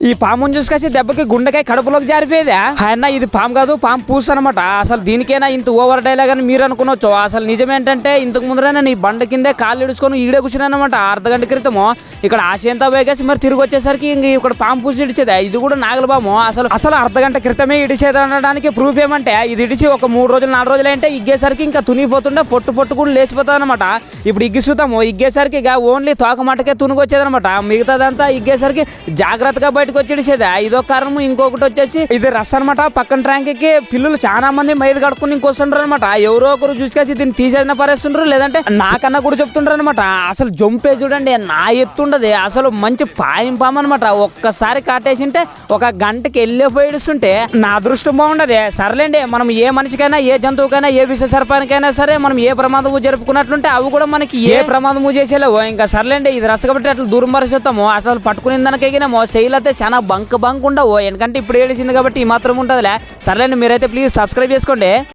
ఈ పామును చూసుకొచ్చి దెబ్బకి గుండెకాయ కడుపులోకి జారిపోయేదా? ఆయన ఇది పాము కాదు పాము పూస్ అనమాట అసలు దీనికైనా ఇంత ఓవర్ డైలాగ్ అని మీరు అనుకున్నచ్చు అసలు నిజమేంటంటే ఇంతకు ముందరైనా నీ బండ కిందే కాళ్ళు ఇడుచుకొని ఈడే కూర్చున్నానమాట అనమాట అర్ధ గంట క్రితము ఇక్కడ ఆశయంతా వేగేసి మరి తిరిగి వచ్చేసరికి ఇంక ఇక్కడ పాము పూసి ఇడిచేది? ఇది కూడా నాగలబాము అసలు అసలు అర్ధ గంట క్రితమే ఇడిచేది అనడానికి ప్రూఫ్ ఏమంటే ఇది ఇడిచి ఒక మూడు రోజులు నాలుగు రోజులు అంటే ఇగ్గేసరికి ఇంకా తునిగిపోతుండే పొట్టు పొట్టు కూడా లేచిపోతుంది అనమాట ఇప్పుడు ఇగ్గిస్తాము ఇగ్గేసరికి ఇక ఓన్లీ తోక మటకే తునుగు మిగతాదంతా ఇగ్గేసరికి జాగ్రత్తగా బయటకు వచ్చేసేది. ఇదో కారణం ఇంకొకటి వచ్చేసి ఇది రస్ అనమాట పక్కన ట్యాంక్కి పిల్లలు చాలా మంది మైలు కడుక్కుని ఇంకొస్తుండ్రు అనమాట ఎవరో ఒకరు చూసుకొచ్చి దీన్ని తీసేసిన పరేస్తుండ్రు లేదంటే నాకన్నా కూడా చెప్తుండ్రు అనమాట అసలు జంపే చూడండి నా ఎత్తుండదు అసలు మంచి పాయం పాము అనమాట ఒక్కసారి కాటేసింటే ఒక గంటకి వెళ్ళిపోయిస్తుంటే నా అదృష్టం బాగుండదు. సర్లేండి మనం ఏ మనిషికైనా ఏ జంతువుకైనా ఏ విష సర్పానికైనా సరే మనం ఏ ప్రమాదము జరుపుకున్నట్లుంటే అవి కూడా మనకి ఏ ప్రమాదము చేసేలేవు. ఇంకా సర్లేండి ఇది రస కాబట్టి అట్లా దూరం పరిచేస్తాము. అసలు పట్టుకుని దానికెగినేమో శైలి అయితే చాలా బంక్ బంక్ ఉండవు. ఎందుకంటే ఇప్పుడు ఏడిసింది కాబట్టి ఈ మాత్రం ఉంటుందిలే. సర్లేండి మీరైతే ప్లీజ్ సబ్స్క్రైబ్ చేసుకోండి.